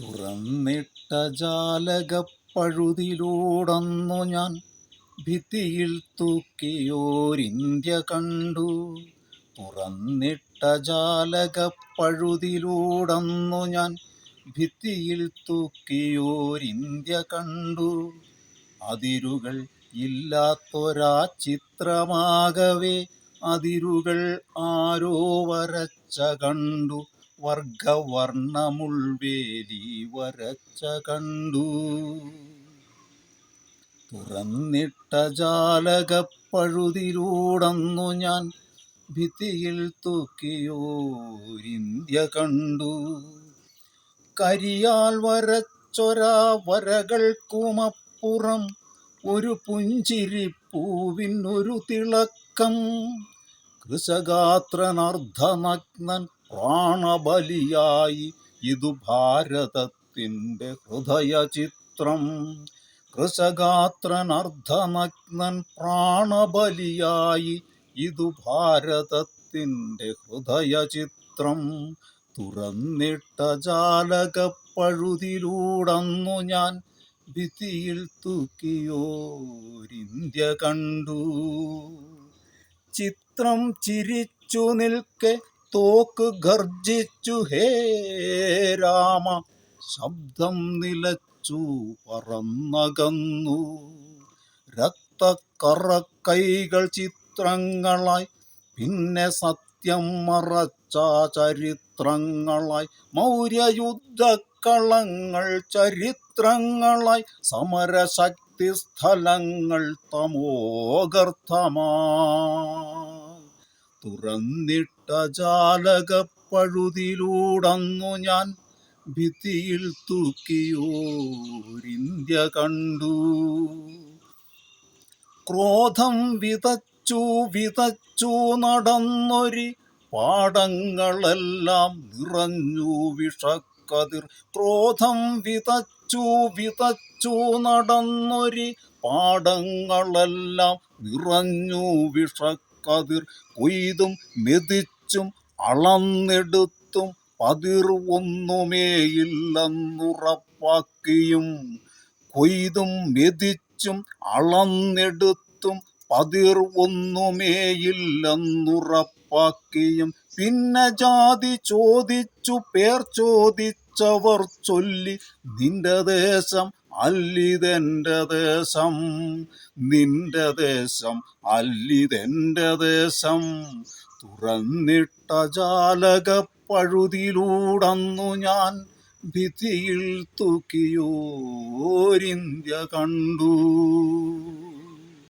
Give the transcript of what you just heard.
തുറന്നിട്ട ജാലകപ്പഴുതിലൂടന്നു ഞാൻ ഭിത്തിയിൽ തൂക്കിയോരിന്ത്യ കണ്ടു. തുറന്നിട്ട ജാലകപ്പഴുതിലൂടന്നു ഞാൻ ഭിത്തിയിൽ തൂക്കിയോരിന്ത്യ കണ്ടു. അതിരുകൾ ഇല്ലാത്തൊരാ ചിത്രമാകവേ അതിരുകൾ ആരോ വരച്ച കണ്ടു. വർഗവർണമുൾവേലി വരച്ച കണ്ടു. തുറന്നിട്ട ജാലകപ്പഴുതിലൂടന്നു ഞാൻ ഭിത്തിയിൽ തൂക്കിയോരിന്ത്യ കണ്ടു. കരിയാൽ വരച്ചൊരാ വരകൾക്കുമപ്പുറം ഒരു പുഞ്ചിരിപ്പൂവിനൊരു തിളക്കം. കൃശഗാത്രനർദ്ധനഗ്നൻ പ്രാണബലിയായി ഇതു ഭാരതത്തിന്റെ ഹൃദയചിത്രം. കൃശഗാത്രനർദ്ധനഗ്നൻ പ്രാണബലിയായി ഇതു ഭാരതത്തിന്റെ ഹൃദയചിത്രം. തുറന്നിട്ട ജാലകപ്പഴുതിലൂടന്നു ഞാൻ ഭിത്തിയിൽ തൂക്കിയോരിന്ത്യ കണ്ടു. ചിത്രം ചിരിച്ചു നിൽക്കെ തോക്ക് ഗർജിച്ചു ഹേ രാമ ശബ്ദം നിലച്ചു പറന്നകന്നു. രക്തക്കറക്കൈകൾ ചിത്രങ്ങളായി പിന്നെ സത്യം മറച്ച ചരിത്രങ്ങളായി മൗര്യയുദ്ധക്കളങ്ങൾ ചരിത്രങ്ങളായി സമരശക്തി സ്ഥലങ്ങൾ തമോഗർത്തമായി തുറന്നിട്ട ജാലകപ്പഴുതിലൂടന്നു ഞാൻ ഭിത്തിയിൽ തൂക്കിയോരിന്ത്യ കണ്ടു. ക്രോധം വിതച്ചു വിതച്ചു നടന്നൊരി പാടങ്ങളെല്ലാം നിറഞ്ഞു വിഷക്കതിർ. ക്രോധം വിതച്ചു വിതച്ചു നടന്നൊരി പാടങ്ങളെല്ലാം നിറഞ്ഞു വിഷക്കതിർ കൊയ്തും മെതിച്ചും അളന്നെടുത്തും പതിർ ഒന്നുമേയില്ലെന്നുറപ്പാക്കിയും കൊയ്തും മെതിച്ചും അളന്നെടുത്തും പതിർ ഒന്നുമേയില്ലെന്നുറപ്പാക്കിയും പിന്നെ ജാതി ചോദിച്ചു പേർ ചോദിച്ചവർ ചൊല്ലി നിന്റെ ദേശം അല്ലിതെന്റെ ദേശം നിന്റെ ദേശം അല്ലിതെന്റെ ദേശം. തുറന്നിട്ട ജാലക പഴുതിലൂടന്നു ഞാൻ ഭിത്തിയിൽ തൂക്കിയോരിന്ത്യ കണ്ടു.